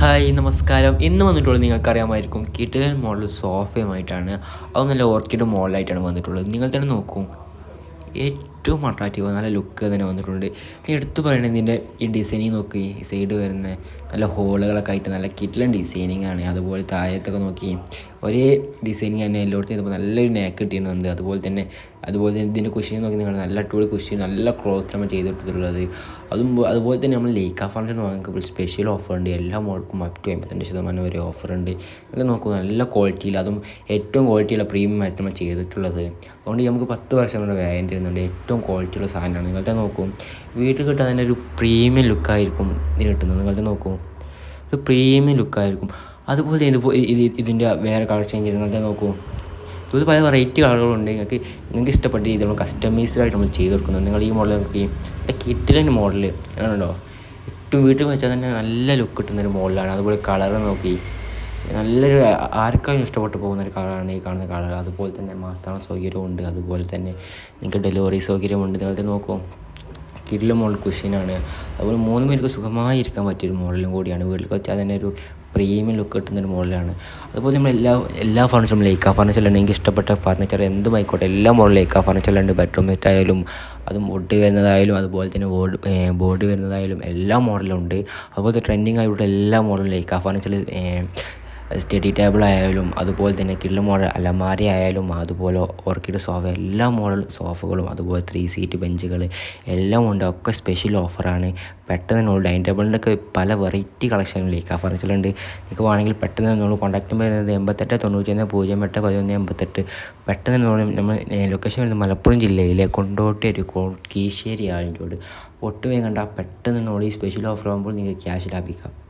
Hi നമസ്കാരം. ഇന്ന് വന്നിട്ടുള്ളത് നിങ്ങൾക്കറിയാമായിരിക്കും. കിട്ടിലൻ മോഡൽ സോഫയുമായിട്ടാണ്. അത് നല്ല ഓർക്കിഡ് മോഡലായിട്ടാണ് വന്നിട്ടുള്ളത്. നിങ്ങൾ തന്നെ നോക്കൂ. ഏറ്റവും അട്രാക്റ്റീവ് നല്ല ലുക്ക് തന്നെ വന്നിട്ടുണ്ട്. നീ എടുത്തു പറയണത് ഇതിന്റെ ഈ ഡിസൈനിങ് നോക്കി ഈ സൈഡ് വരുന്ന നല്ല ഹോളുകളൊക്കെ ആയിട്ട് നല്ല കിടിലൻ ഡിസൈനിങ് ആണ്. അതുപോലെ താഴത്തൊക്കെ നോക്കി ഒരേ ഡിസൈനിങ് തന്നെ എല്ലായിടത്തും ചെയ്തപ്പോൾ നല്ലൊരു നേക്ക് കിട്ടിയിട്ടുണ്ട്. അതുപോലെ തന്നെ അതുപോലെ തന്നെ ഇതിന്റെ കുഷ്യൻ നോക്കി നിങ്ങൾ നല്ല അടിപൊളി കുഷ്യൻ നല്ല ക്ലോത്ത് നമ്മൾ ചെയ്തിട്ടുള്ളത് അതും അതുപോലെ തന്നെ നമ്മൾ ലേക്ക ഫർണിച്ചർ വാങ്ങിക്കുമ്പോൾ സ്പെഷ്യൽ ഓഫർ ഉണ്ട്. എല്ലാ മോൾക്കും അപ് ടു എൺപത്തിരണ്ട് ശതമാനം വരെ ഓഫർ ഉണ്ട്. അത് നോക്കൂ നല്ല ക്വാളിറ്റിയിൽ അതും ഏറ്റവും ക്വാളിറ്റിയുള്ള പ്രീമിയം ആയിട്ട് നമ്മൾ ചെയ്തിട്ടുള്ളത്. അതുകൊണ്ട് നമുക്ക് പത്ത് വർഷം വരെ വാറന്റി വരുന്നുണ്ട് ഏറ്റവും ക്വാളിറ്റിയുള്ള സാധനമാണ്. നിങ്ങളത്തെ നോക്കൂ. വീട്ടിൽ കിട്ടാൻ തന്നെ ഒരു പ്രീമിയം ലുക്കായിരിക്കും ഇതിന് കിട്ടുന്നത്. നിങ്ങളത്തെ നോക്കൂ. ഒരു പ്രീമിയം ലുക്കായിരിക്കും അതുപോലെ ഇത് ഇത് ഇതിന്റെ വേറെ കളർ ചേഞ്ച് നിങ്ങളത്തെ നോക്കൂ. ഇത് പല വെറൈറ്റി കളറുകളുണ്ട് നിങ്ങൾക്ക് നിങ്ങൾക്ക് ഇഷ്ടപ്പെട്ട രീതിയിൽ നമ്മൾ കസ്റ്റമൈസ്ഡ് ആയിട്ട് നമ്മൾ ചെയ്ത് കൊടുക്കുന്നുണ്ട്. നിങ്ങൾ ഈ മോഡൽ നോക്കി. കിറ്റിലെ മോഡൽ ആണല്ലോ ഏറ്റവും വീട്ടിൽ വെച്ചാൽ തന്നെ നല്ല ലുക്ക് കിട്ടുന്ന ഒരു മോഡലാണ് അതുപോലെ കളർ നോക്കി. നല്ലൊരു ആർക്കായാലും ഇഷ്ടപ്പെട്ടു പോകുന്ന ഒരു കളറാണ് ഈ കാണുന്ന കളർ. അതുപോലെ തന്നെ മാറ്റാനുള്ള സൗകര്യമുണ്ട് അതുപോലെ തന്നെ നിങ്ങൾക്ക് ഡെലിവറി സൗകര്യമുണ്ട് നിങ്ങളത് നോക്കൂ. കിഡിലും മോൾ കുഷ്യനാണ്. അതുപോലെ മൂന്ന് പേർക്ക് സുഖമായി ഇരിക്കാൻ പറ്റിയൊരു മോഡലും കൂടിയാണ്. വീട്ടിൽ വെച്ചാൽ തന്നെ ഒരു പ്രീമിയം ലുക്ക് കിട്ടുന്ന ഒരു മോഡലാണ്. അതുപോലെ നമ്മൾ എല്ലാ എല്ലാ ഫർണിച്ചറും ലേക്ക ഫർണിച്ചറിലാണ് എനിക്ക് ഇഷ്ടപ്പെട്ട ഫർണിച്ചർ എന്തും ആയിക്കോട്ടെ. എല്ലാ മോഡലും ലേക്ക ഫർണിച്ചറിലുണ്ട് ബെഡ്റൂം ആയാലും അതും വുഡ് വരുന്നതായാലും അതുപോലെ തന്നെ ബോർഡ് ബോർഡ് വരുന്നതായാലും എല്ലാ മോഡലും ഉണ്ട്. അതുപോലെ ട്രെൻഡിങ് ആയിട്ടുള്ള എല്ലാ മോഡലും ലേക്ക ഫർണിച്ചറിൽ സ്റ്റഡി ടേബിൾ ആയാലും അതുപോലെ തന്നെ കിള്ള് മോഡൽ അലമാരി ആയാലും അതുപോലെ ഓർക്കിഡ് സോഫ എല്ലാ മോഡൽ സോഫകളും അതുപോലെ ത്രീ സീറ്റ് ബെഞ്ചുകൾ എല്ലാം ഉണ്ട്. ഒക്കെ സ്പെഷ്യൽ ഓഫറാണ് പെട്ടെന്ന് തന്നെ ഡൈനിങ് ടേബിളിന്റെ ഒക്കെ പല വെറൈറ്റി കളക്ഷനിലേക്ക് ആ ഫർണിച്ചറുണ്ട് നിങ്ങൾക്ക് വേണമെങ്കിൽ പെട്ടെന്ന് നമ്മൾ കോൺടാക്ട് വരുന്നത് എൺപത്തെട്ട് തൊണ്ണൂറ്റി ഒന്ന് പൂജ്യം എട്ട് പതിനൊന്ന് എൺപത്തെട്ട്. പെട്ടെന്ന് നമ്മൾ ലൊക്കേഷൻ വരുന്നത് മലപ്പുറം ജില്ലയിലെ കൊണ്ടോട്ടി കീശ്ശേരി ആളിന്റെ ഒട്ടും കണ്ട പെട്ടെന്ന് നമ്മൾ ഈ സ്പെഷ്യൽ ഓഫർ ആകുമ്പോൾ നിങ്ങൾക്ക് ക്യാഷ് ലാഭിക്കാം.